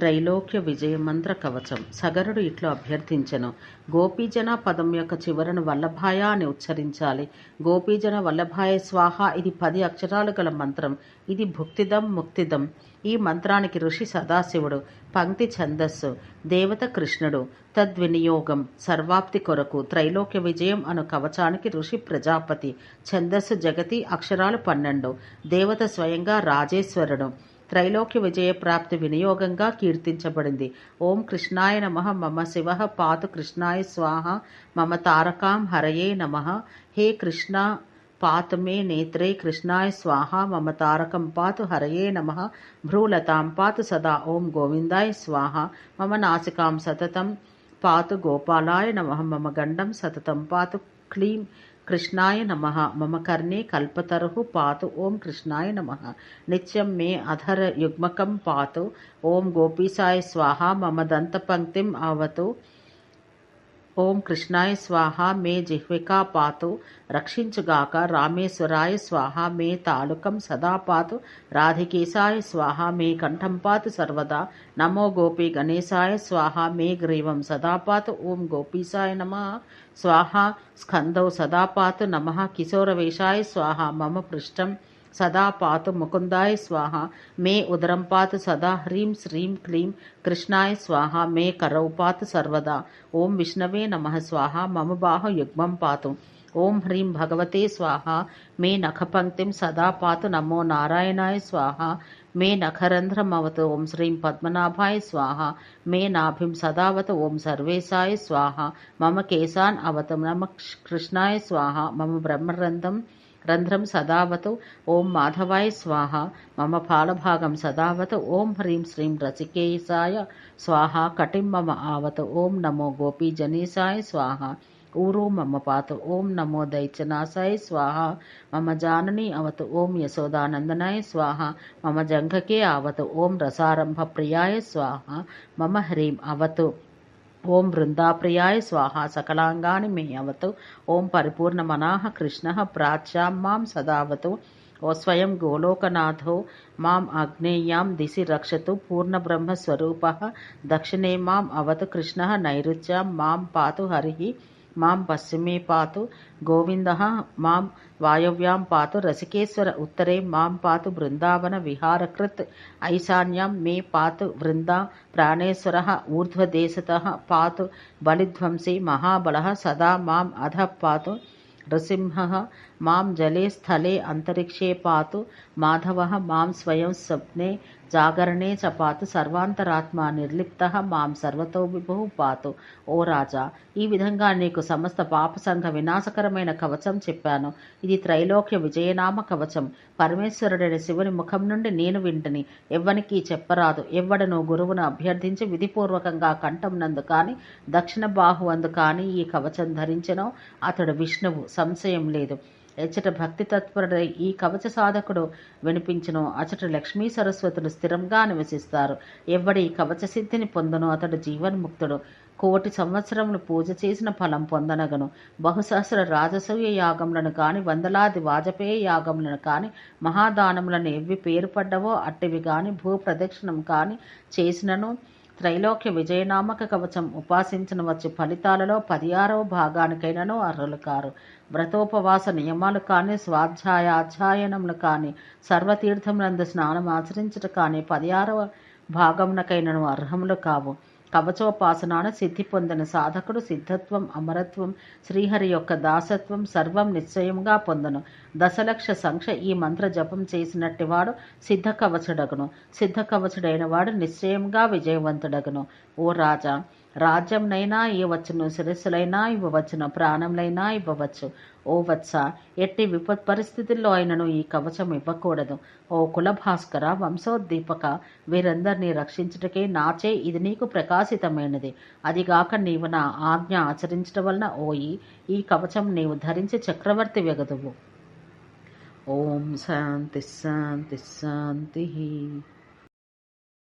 త్రైలోక్య విజయ మంత్ర కవచం. సగరుడు ఇట్లు అభ్యర్థించెను. గోపీజన పదం యొక్క చివరను వల్లభాయ అని ఉచ్చరించాలి. గోపీజన వల్లభాయ స్వాహ ఇది పది అక్షరాలు గల మంత్రం. ఇది భుక్తిదం ముక్తిదం. ఈ మంత్రానికి ఋషి సదాశివుడు పంక్తి ఛందస్సు దేవత కృష్ణుడు. తద్వినియోగం సర్వాప్తి కొరకు త్రైలోక్య విజయం అను కవచానికి ఋషి ప్రజాపతి. ఛందస్సు జగతి అక్షరాలు పన్నెండు. దేవత స్వయంగా రాజేశ్వరుడు. త్రైలోక్య విజయ ప్రాప్తి వినియోగంగా కీర్తించబడింది. ఓం కృష్ణాయ నమ మమ శివ పాతు కృష్ణాయ స్వాహ మమ తారకాం హరయే నమ హే కృష్ణ పాతు మే నేత్రే కృష్ణాయ స్వాహ మమ తారకం పాతు హరయే నమ భ్రూలతాం పాతు సదా ఓం గోవిందాయ స్వాహ మమ నాసికాం సతతం పాతు గోపాలాయ నమ మమ గండం సతతం పాతు క్లీం कृष्णाय नमः मम कर्णे कल्पतरुः पातु ॐ कृष्णाय नमः नित्यं मे अधर युग्मकं पातु ॐ गोपीसाय स्वाहा मम दन्तपङ्क्तिम् आवतु ఓం కృష్ణాయ స్వాహ మే జిహ్వికా పాతు రక్షించుగాక రామేశ్వరాయ స్వాహ మే తాళుకం సదా పాతు రాధికేశాయ స్వాహ మే కంఠం పాతు సర్వదా నమో గోపి గణేశాయ స్వాహ మే గ్రీవం సదా పాతు ఓం గోపీసాయ నమ. స్వాహ స్కందౌ సదా పాతు నమ కిశోరవేషాయ స్వాహ మమ పృష్టం. సదా పాతు ముకుందాయ స్వాహ. మే ఉదరం పాతు సదా హ్రీం శ్రీం క్లీం కృష్ణాయ స్వాహ. మే కరౌ పాతు సర్వదా. ఓం విష్ణవే నమ స్వాహ. మమ బాహు యుగ్మం పాతు. ఓం హ్రీం భగవతే స్వాహ. మే నఖపంక్తిం సదా పాతు నమో నారాయణాయ స్వాహ. మే నఖరంధ్రమవతు ఓం శ్రీం పద్మనాభాయ స్వాహ. మే నాభిం సదావత ఓం సర్వేశాయ స్వాహ. మమ కేశాన్ అవతు నమ కృష్ణాయ స్వాహ. మమ బ్రహ్మరంధం రంధ్రం సదావత్ ఓం మాధవాయ స్వాహ. మమ పాలభాగం సదావత్ ఓం హ్రీం శ్రీం రసికేశాయ స్వాహ. కటిం మమ ఆవతు ఓం నమో గోపీజనీసాయ స్వాహ. ఊరు మమ పాత ఓం నమో దైత్యనాశాయ స్వాహ. మమ జానని అవతు ఓం యశోదానందనాయ స్వాహ. మమ జంఘకే ఆవతు ఓం రసారంభ ప్రియాయ స్వాహ. మమ హ్రీం అవతు. ఓం బృందాప్రియాయ స్వాహ సకలాంగాని మే అవతు. ఓం పరిపూర్ణమనాహ కృష్ణ ప్రాచ్యాం మాం సదావతు. ఓ స్వయం గోలోకనాథో మాం ఆగ్నేయాం దిశి రక్షతు పూర్ణబ్రహ్మస్వరూప. దక్షిణే మాం అవతు కృష్ణ నైరుత్యాం మాం పాతు హరి. మాం పశ్చిమే పాతు గోవింద మాం వాయవ్యాం పాతు రసికేశ్వర ఉత్తరే మాం పాతు బృందావన విహారకృత్ ఐశాన్యం మే పాతు వృందా ప్రాణేశ్వర ఊర్ధ్వదేశత పాతు బలిధ్వంసి మహాబల సదా మాం అధ పాతు నృసింహ మాం జలే స్థలే అంతరిక్షే పాతు మాధవ మాం స్వయం స్వప్నే జాగరణే చ పాతు సర్వాంతరాత్మ నిర్లిప్త మాం సర్వతో విభు పాతు. ఓ రాజా ఈ విధంగా నీకు సమస్త పాప సంఘ వినాశకరమైన కవచం చెప్పాను. ఇది త్రైలోక్య విజయనామ కవచం. పరమేశ్వరుడైన శివుని ముఖం నుండి నేను వింటని. ఎవ్వనికి చెప్పరాదు. ఎవ్వడను గురువును అభ్యర్థించి విధిపూర్వకంగా కంఠం నందు కానీ దక్షిణ బాహువందు కానీ ఈ కవచం ధరించెనో అతడు విష్ణువు. సంశయం లేదు. ఎచ్చట భక్తి తత్పరుడై ఈ కవచ సాధకుడు వినిపించను. అచట లక్ష్మీ సరస్వతులు స్థిరంగా నివసిస్తారు. ఎవడి ఈ కవచ సిద్ధిని పొందను అతడు జీవన్ముక్తుడు. కోటి సంవత్సరములు పూజ చేసిన ఫలం పొందనగను. బహుసహస్ర రాజసూయ యాగములను కాని వందలాది వాజపేయ యాగములను కాని మహాదానములను ఎవ్వి పేరు పడ్డవో అట్టివి కాని భూ ప్రదక్షిణం కాని చేసినను. త్రైలోక్య విజయనామక కవచం ఉపాసించిన వచ్చి ఫలితాలలో పది ఆరవ భాగానికైనను అర్హులు కారు వ్రతోపవాస నియమాలు కానీ స్వాధ్యాయ అధ్యయనములు కానీ సర్వతీర్థములందు స్నానం ఆచరించట కానీ పది ఆరవ భాగమునకైనను అర్హములు కావు కవచోపాసనాన సిద్ధి పొందిన సాధకుడు సిద్ధత్వం అమరత్వం శ్రీహరి యొక్క దాసత్వం సర్వం నిశ్చయంగా పొందను. దశలక్ష సంఖ్య ఈ మంత్ర జపం చేసినట్టివాడు సిద్ధ కవచడగును సిద్ధ కవచుడైన వాడు నిశ్చయంగా విజయవంతుడగును. ఓ రాజా రాజ్యంనైనా ఇవ్వవచ్చును శిరస్సులైనా ఇవ్వవచ్చును ప్రాణంలైనా ఇవ్వవచ్చు. ఓ వత్స ఎట్టి విపత్ పరిస్థితుల్లో అయినను ఈ కవచం ఇవ్వకూడదు. ఓ కులభాస్కర వంశోద్దీపక వీరందరినీ రక్షించుటకే నాచే ఇది నీకు ప్రకాశితమైనది. అదిగాక నీవు నా ఆజ్ఞ ఆచరించడం వలన ఓయి ఈ కవచం నీవు ధరించి చక్రవర్తి వెగదువు. ఓం శాంతి శాంతి శాంతి.